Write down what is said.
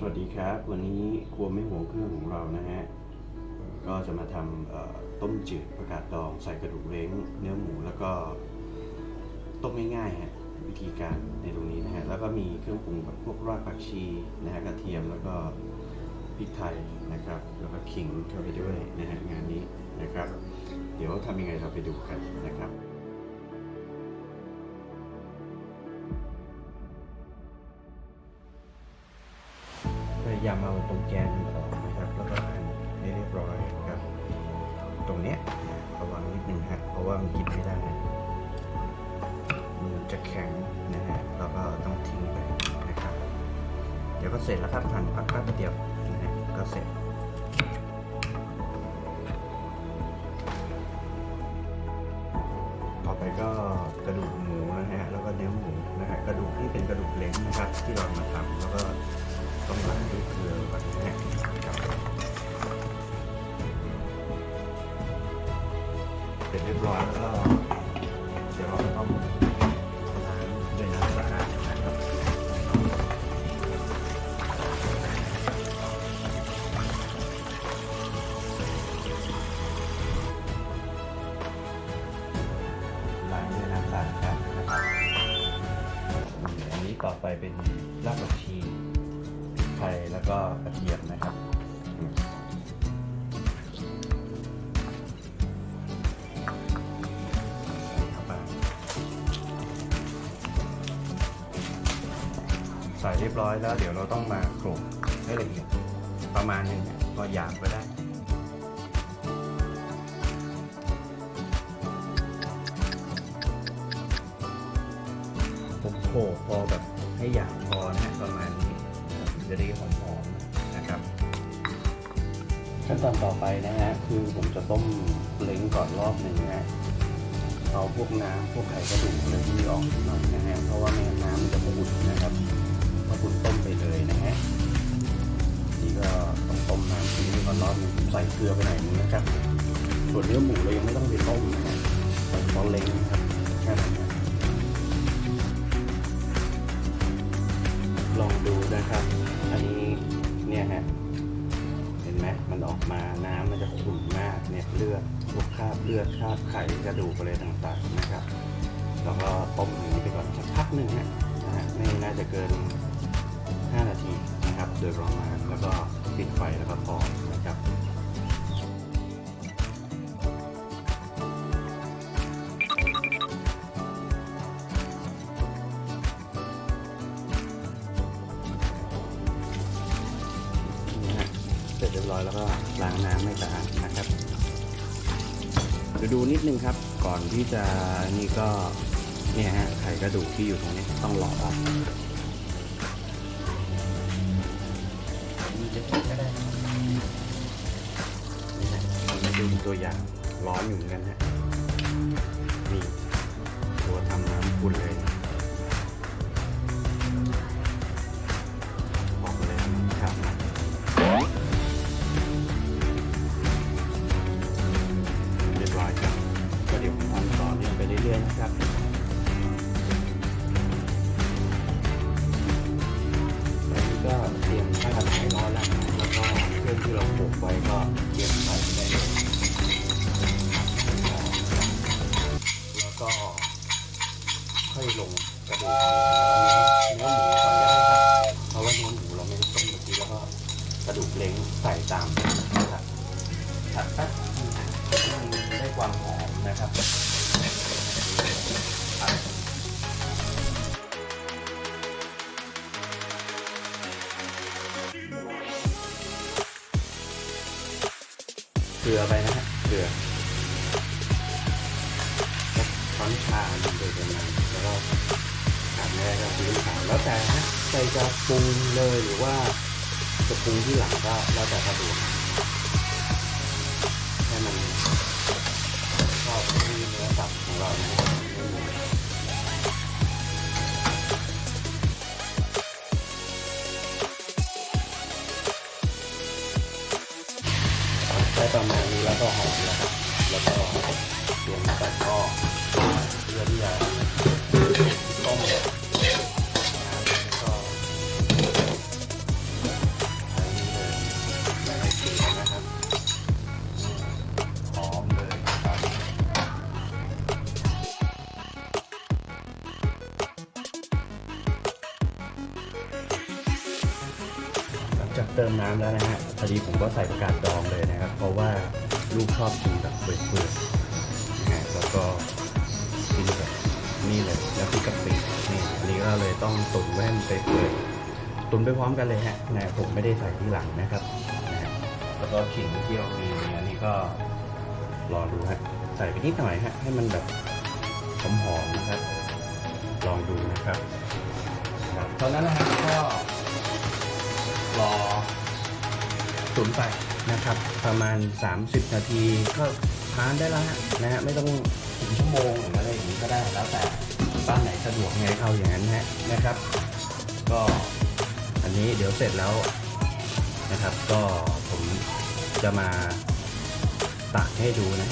สวัสดีครับ วันนี้ครัวไม่หัวเครื่องของเรานะฮะ ก็จะมาทำต้มจืดผักกาดดองใส่กระดูกเล้งเนื้อหมูแล้วก็ต้มง่ายๆฮะวิธีการในตรงนี้นะฮะ แล้วก็มีเครื่องปรุงแบบพวกรากผักชีนะฮะกระเทียมแล้วก็พริกไทยนะครับ แล้วก็ขิงเข้าไปด้วยนะฮะงานนี้นะครับ เดี๋ยวทำยังไงเราไปดูกันนะครับ ตรงแกนออกนะครับแล้วก็หั่นให้เรียบร้อยครับ ตรงเนี้ยระวังนิดนึงฮะเพราะว่ามันกินไม่ได้มือจะแข็งนะฮะเราก็ต้องทิ้งไปนะครับ เดี๋ยวก็เสร็จแล้วครับหั่นพักแป๊บเดียวนะฮะก็เสร็จ เรียบร้อยแล้วก็เดี๋ยวเราต้องล้างด้วยน้ำสะอาดนะครับล้างด้วยน้ำสะอาดกันนะครับอันนี้ต่อไปเป็นรากผักชีไทยแล้วก็กระเทียมนะครับ ใส่เรียบร้อยแล้ว เดี๋ยวเราต้องมาโขลกให้ละเอียดประมาณหนึงเนี่ยก็หยาบก็ได้ ผมโขลกพอแบบให้หยาบพอนะฮะประมาณนี้จะได้หอมๆนะครับขั้นตอนต่อไปนะฮะคือผมจะต้มเล้งก่อนรอบหนึ่งนะฮะเอาพวกน้ำพวกไข่กระดูกอะไรที่ออกหน่อยนะฮะเพราะว่าไม่งั้นน้ำมันจะขุ่นนะครับ พอคุณต้มไปเลยนะฮะนี่ก็ต้องต้มน้ำทิ้งไว้ก่อนรอบนึงใส่เกลือไปหน่อยนึงนะครับ ส่วนเนื้อหมูเรายังไม่ต้องไปต้มนะฮะใส่เฉพาะเล้งนะครับแค่นั้นนะลองดูนะครับ อันนี้เนี่ยฮะเห็นไหมมันออกมาน้ำมันจะขุ่นมากเนี่ยเลือดพวกคราบเลือดคราบไข่กระดูกอะไรต่างๆนะครับแล้วก็ต้มอย่างนี้ไปก่อนสักพักหนึ่งนะฮะไม่น่าจะเกิน 5 นาทีนะครับโดยประมาณแล้วก็ปิดไฟแล้วก็พอนะครับนี่ฮะเสร็จเรียบร้อยแล้วก็ล้างน้ำให้สะอาดนะครับเดี๋ยวดูนิดนึงครับ ก่อนที่จะนี่ก็เนี่ยฮะไข่กระดูกที่อยู่ตรงนี้ต้องหลอออก ดูตัวอย่างร้อนอยู่เหมือนกันฮะนี่ตัวทำน้ำคุณเลยออกมาเลยครับเรียบร้อยครับก็เดี๋ยวผมทำต่อเนื่องไปเรื่อยๆนะครับตอนนี้ก็เตรียมข้าวผัดไข่ร้อนแล้วแล้วก็เครื่องที่เราโขลกไว้ก็เตรียมใส่ ก็ค่อยลงกระดูกเนื้อหมูก่อนได้ครับเพราะว่าเนื้อหมูเราไม่ได้ต้มเมื่อกี้แล้วก็กระดูกเล้งใส่ตามนะครับผัดแป๊บนึงให้มันได้ความหอมนะครับเกลือไปนะฮะเกลือ อนชาหนึ่งโดยประมาณแล้วก็ขาดไม่ก็ซีอิ๊วขาวแล้วแต่ฮะใครจะปรุงเลยหรือว่าจะปรุงที่หลังก็แล้วแต่สะดวกให้มันเข้าที่เนื้อสับของเรานะได้ประมาณนี้แล้วก็หอมแล้วครับแล้วก็เตรียมใส่ก็เพื่อที่จะต้มน้ำก็ใช้นี่เลยหลายๆสีนะครับหอมเลยครับ หลังจากเติมน้ำแล้วนะฮะพอดีผมก็ใส่ประกาศดองเลยนะครับ เพราะว่าลูกชอบกินแบบเปื่อยๆนะฮะแล้วก็ นี่เลยแล้วพริกกะปินี่อันนี้ก็เลยต้องตุนแว่นไปเปื่อยตุนไปพร้อมกันเลยฮะนะผมไม่ได้ใส่ที่หลังนะครับนะฮะแล้วก็ขิงที่ยวมีอันนี้ก็รอดูฮะใส่ไปนิดหน่อยฮะให้มันแบบหอมๆนะครับ ลองดูนะครับตอนนั้นนะฮะก็รอตุนไปนะครับ ประมาณ 30 นาทีก็ ทานได้แล้วฮะนะฮะไม่ต้องถึงชั่วโมงหรืออะไรอย่างนี้ก็ได้แล้วแต่บ้านไหนสะดวกไงเอาอย่างนั้นฮะนะครับ ก็อันนี้เดี๋ยวเสร็จแล้วนะครับ ก็ผมจะมาตักให้ดูนะ